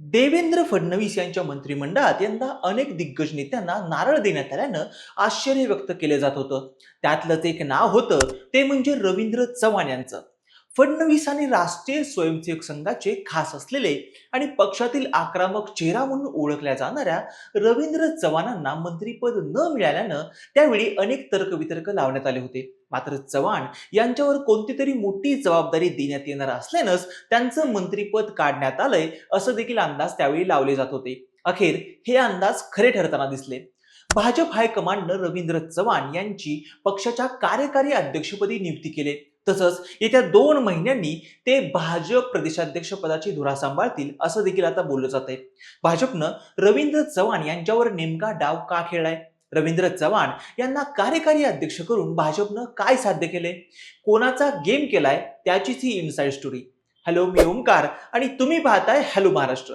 देवेंद्र फडणवीस यांच्या मंत्रिमंडळात यंदा अनेक दिग्गज नेत्यांना नारळ देण्यात आल्यानं आश्चर्य व्यक्त केलं जात होतं. त्यातलंच एक नाव होतं ते म्हणजे रवींद्र चव्हाण यांचं. फडणवीस आणि राष्ट्रीय स्वयंसेवक संघाचे खास असलेले आणि पक्षातील आक्रमक चेहरा म्हणून ओळखल्या जाणाऱ्या रवींद्र चव्हाणांना मंत्रीपद न मिळाल्यानं त्यावेळी अनेक तर्कवितर्क लावण्यात आले होते. मात्र चव्हाण यांच्यावर कोणती तरी मोठी जबाबदारी देण्यात येणार असल्यानंच त्यांचं मंत्रीपद काढण्यात आलंय असं देखील अंदाज त्यावेळी लावले जात होते. अखेर हे अंदाज खरे ठरताना दिसले. भाजप हायकमांडनं रवींद्र चव्हाण यांची पक्षाच्या कार्यकारी अध्यक्षपदी नियुक्ती केली. तसंच येत्या दोन महिन्यांनी ते भाजप प्रदेशाध्यक्ष पदाची धुरा सांभाळतील असं देखील आता बोललं जात आहे भाजपनं रवींद्र चव्हाण यांच्यावर नेमका डाव का खेळलाय? रवींद्र चव्हाण यांना कार्यकारी अध्यक्ष करून भाजपनं काय साध्य केले? कोणाचा गेम केलाय? त्याचीच ही इनसाइड स्टोरी हॅलो मी ओमकार आणि तुम्ही पाहताय हॅलो महाराष्ट्र.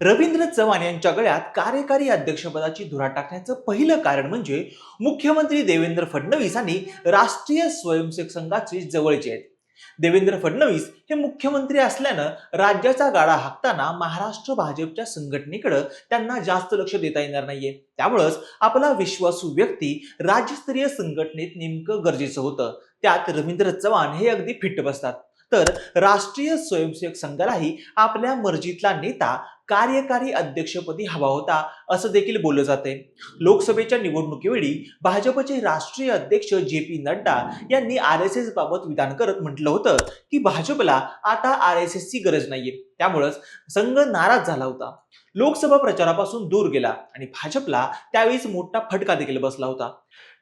रवींद्र चव्हाण यांच्या गळ्यात कार्यकारी अध्यक्षपदाची धुरा टाकण्याचं पहिलं कारण म्हणजे मुख्यमंत्री देवेंद्र फडणवीस आणि राष्ट्रीय स्वयंसेवक संघाचे जवळचे आहेत. देवेंद्र फडणवीस हे मुख्यमंत्री असल्यानं राज्याचा गाडा हाकताना महाराष्ट्र भाजपच्या संघटनेकडे त्यांना जास्त लक्ष देता येणार नाहीये. त्यामुळंच आपला विश्वासू व्यक्ती राज्यस्तरीय संघटनेत नेमकं गरजेचं होतं. त्यात रवींद्र चव्हाण हे अगदी फिट बसतात. तर राष्ट्रीय स्वयंसेवक संघालाही आपल्या मर्जीतला नेता कार्यकारी अध्यक्षपदी हवा होता असं देखील बोललं जाते लोकसभेच्या निवडणुकीवेळी भाजपचे राष्ट्रीय अध्यक्ष जे पी नड्डा यांनी आर एस एस बाबत विधान करत म्हटलं होतं की भाजपला आता आर एस एसची गरज नाहीये. त्यामुळंच संघ नाराज झाला होता. लोकसभा प्रचारापासून दूर गेला आणि भाजपला त्यावेळीच मोठा फटका देखील बसला होता.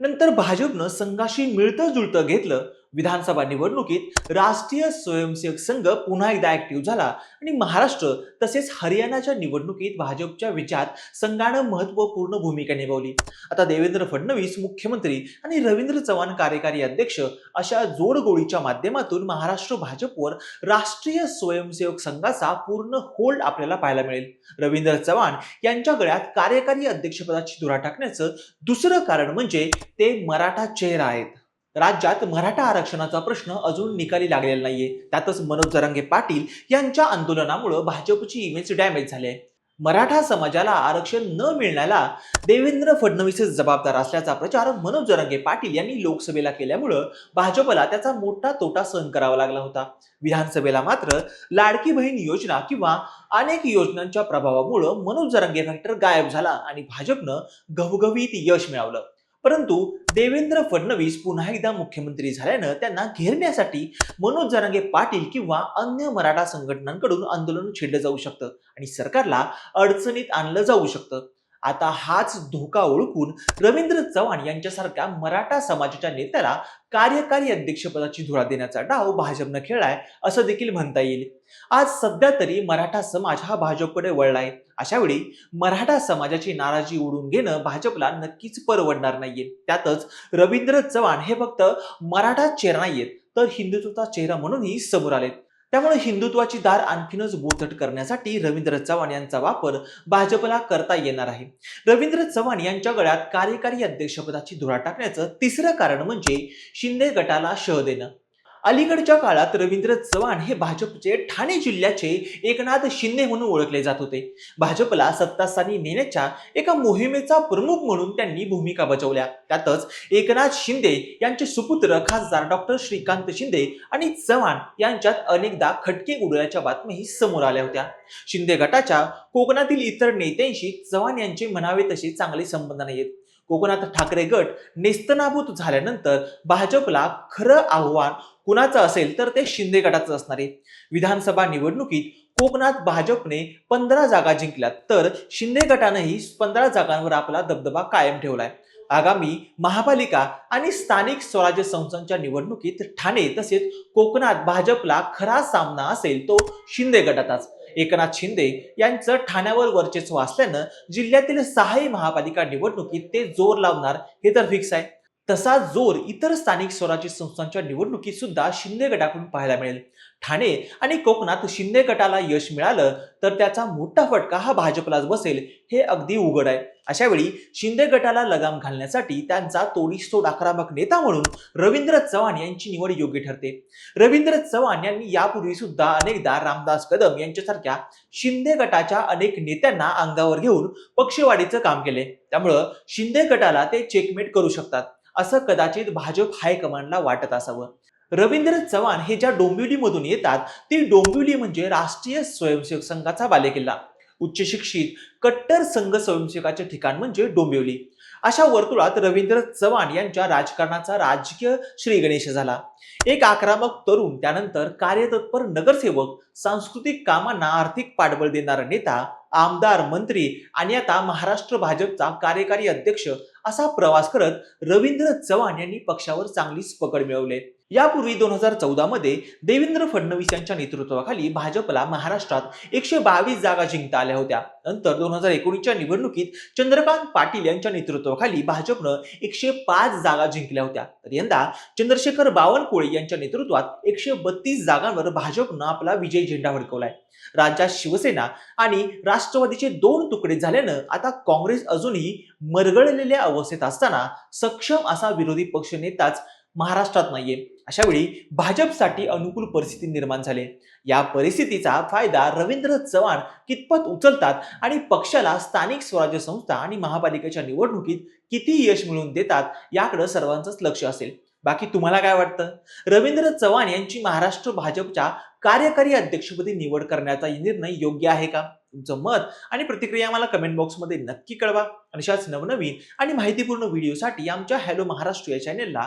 नंतर भाजपनं संघाशी मिळतं जुळतं घेतलं विधानसभा निवडणुकीत राष्ट्रीय स्वयंसेवक संघ पुन्हा एकदा ऍक्टिव्ह झाला. आणि महाराष्ट्र तसेच हरियाणाच्या निवडणुकीत भाजपच्या विचार संघानं महत्त्वपूर्ण भूमिका निभावली. आता देवेंद्र फडणवीस मुख्यमंत्री आणि रवींद्र चव्हाण कार्यकारी अध्यक्ष अशा जोडगोळीच्या माध्यमातून महाराष्ट्र भाजपवर राष्ट्रीय स्वयंसेवक संघाचा पूर्ण होल्ड आपल्याला पाहायला मिळेल. रवींद्र चव्हाण यांच्या गळ्यात कार्यकारी अध्यक्षपदाची धुरा टाकण्याचं दुसरं कारण म्हणजे ते मराठा चेहरा आहेत. राज्यात मराठा आरक्षणाचा प्रश्न अजून निकाली लागलेला नाहीये. त्यातच मनोज जरांगे पाटील यांच्या आंदोलनामुळे भाजपची इमेज डॅमेज झाली आहे मराठा समाजाला आरक्षण न मिळण्याला देवेंद्र फडणवीस जबाबदार असल्याचा प्रचार मनोज जरांगे पाटील यांनी लोकसभेला केल्यामुळं भाजपला त्याचा मोठा तोटा सहन करावा लागला होता. विधानसभेला मात्र लाडकी बहीण योजना किंवा अनेक योजनांच्या प्रभावामुळं मनोज जरांगे फॅक्टर गायब झाला आणि भाजपनं घवघवीत यश मिळवलं. परंतु देवेंद्र फडणवीस पुन्हा एकदा मुख्यमंत्री झाल्यानं त्यांना घेरण्यासाठी मनोज जरांगे पाटील किंवा अन्य मराठा संघटनांकडून आंदोलन छेडलं जाऊ शकतं आणि सरकारला अडचणीत आणलं जाऊ शकतं. आता हाच धोका ओळखून रवींद्र चव्हाण यांच्यासारख्या मराठा समाजाच्या नेत्याला कार्यकारी अध्यक्षपदाची धुरा देण्याचा डाव भाजपनं खेळलाय असं देखील म्हणता येईल. आज सध्या तरी मराठा समाज हा भाजपकडे वळलाय. अशा वेळी मराठा समाजाची नाराजी उडून घेणं भाजपला नक्कीच परवडणार नाहीये. त्यातच रवींद्र चव्हाण हे फक्त मराठा चेहरा नाहीयेत तर हिंदुत्वाचा चेहरा म्हणूनही समोर आलेत. त्यामुळे हिंदुत्वाची दार आणखीनच बोथट करण्यासाठी रवींद्र चव्हाण यांचा वापर भाजपला करता येणार आहे. रवींद्र चव्हाण यांच्या गळ्यात कार्यकारी अध्यक्षपदाची धुरा टाकण्याचं तिसरं कारण म्हणजे शिंदे गटाला शह देणं. अलीकडच्या काळात रवींद्र चव्हाण हे भाजपचे ठाणे जिल्ह्याचे एकनाथ शिंदे म्हणून ओळखले जात होते. भाजपला सत्तास्थानी नेण्याच्या एका मोहिमेचा प्रमुख म्हणून त्यांनी भूमिका बजावल्या. त्यातच एकनाथ शिंदे यांचे सुपुत्र खासदार डॉक्टर श्रीकांत शिंदे आणि चव्हाण यांच्यात अनेकदा खटके उडल्याच्या बातम्याही समोर आल्या होत्या. शिंदे गटाच्या कोकणातील इतर नेत्यांशी चव्हाण यांचे म्हणावे तसे चांगले संबंध नाहीत कोकणात ठाकरे गट नेस्तनाभूत झाल्यानंतर भाजपला खरं आव्हान कुणाचं असेल तर ते शिंदे गटाचं असणार आहे. विधानसभा निवडणुकीत कोकणात भाजपने पंधरा जागा जिंकल्यात तर शिंदे गटानंही पंधरा जागांवर आपला दबदबा कायम ठेवलाय. आगामी महापालिका आणि स्थानिक स्वराज्य संस्थांच्या निवडणुकीत ठाणे तसेच कोकणात भाजपला खरा सामना असेल तो शिंदे गटाचाच. एकनाथ शिंदे यांचं ठाण्यावर वर्चस्व असल्यानं जिल्ह्यातील सहाही महापालिका निवडणुकीत ते जोर लावणार हे तर फिक्स आहे. तसा जोर इतर स्थानिक स्वराज्य संस्थांच्या निवडणुकीत सुद्धा शिंदे गटाकडून पाहायला मिळेल. ठाणे आणि कोकणात शिंदे गटाला यश मिळालं तर त्याचा मोठा फटका हा भाजपलाच बसेल हे अगदी उघड आहे. अशा वेळी शिंदे गटाला लगाम घालण्यासाठी त्यांचा तोडीसतोड आक्रमक नेता म्हणून रवींद्र चव्हाण यांची निवड योग्य ठरते. रवींद्र चव्हाण यांनी यापूर्वी सुद्धा अनेकदा रामदास कदम यांच्यासारख्या शिंदे गटाच्या अनेक नेत्यांना अंगावर घेऊन पक्षवाढीचं काम केले. त्यामुळं शिंदे गटाला ते चेकमेट करू शकतात. असं कदाचित भाजप हायकमांडला वाटत असावं. रवींद्र चव्हाण हे ज्या डोंबिवलीमधून येतात ती डोंबिवली म्हणजे राष्ट्रीय स्वयंसेवक संघाचा बालेकिल्ला. उच्च शिक्षित कट्टर संघ स्वयंसेवकाचे ठिकाण म्हणजे डोंबिवली. अशा वर्तुळात रवींद्र चव्हाण यांच्या राजकारणाचा राजकीय श्री गणेश झाला. एक आक्रमक तरुण त्यानंतर कार्यतत्पर नगरसेवक सांस्कृतिक कामांना आर्थिक पाठबळ देणारा नेता आमदार मंत्री आणि आता महाराष्ट्र भाजपचा कार्यकारी अध्यक्ष असा प्रवास करत रवींद्र चव्हाण यांनी पक्षावर चांगलीच पकड मिळवले. यापूर्वी दोन हजार चौदामध्ये देवेंद्र फडणवीस यांच्या नेतृत्वाखाली भाजपला महाराष्ट्रात एकशे बावीस जागा जिंकता आल्या होत्या. नंतर दोन हजार एकोणीसच्या निवडणुकीत चंद्रकांत पाटील यांच्या नेतृत्वाखाली भाजपनं एकशे पाच जागा जिंकल्या होत्या. तर यंदा चंद्रशेखर बावनकुळे यांच्या नेतृत्वात एकशे बत्तीस जागांवर भाजपनं आपला विजय झेंडा फडकवलाय. राज्यात शिवसेना आणि राष्ट्रवादीचे दोन तुकडे झाल्यानं आता काँग्रेस अजूनही मरगळलेल्या अवस्थेत असताना सक्षम असा विरोधी पक्ष नेताच महाराष्ट्रात नाहीये. अशा वेळी भाजपसाठी अनुकूल परिस्थिती निर्माण झाली. या परिस्थितीचा फायदा रवींद्र चव्हाण कितपत उचलतात आणि पक्षाला स्थानिक स्वराज्य संस्था आणि महापालिकेच्या निवडणुकीत किती यश मिळवून देतात याकडे सर्वांचंच लक्ष असेल. बाकी तुम्हाला काय वाटतं? रवींद्र चव्हाण यांची महाराष्ट्र भाजपच्या कार्यकारी अध्यक्षपदी निवड करण्याचा निर्णय योग्य आहे का? तुमचं मत आणि प्रतिक्रिया मला कमेंट बॉक्समध्ये नक्की कळवा. आणि अशाच नवनवीन आणि माहितीपूर्ण व्हिडिओसाठी आमच्या हॅलो महाराष्ट्र या चॅनेलला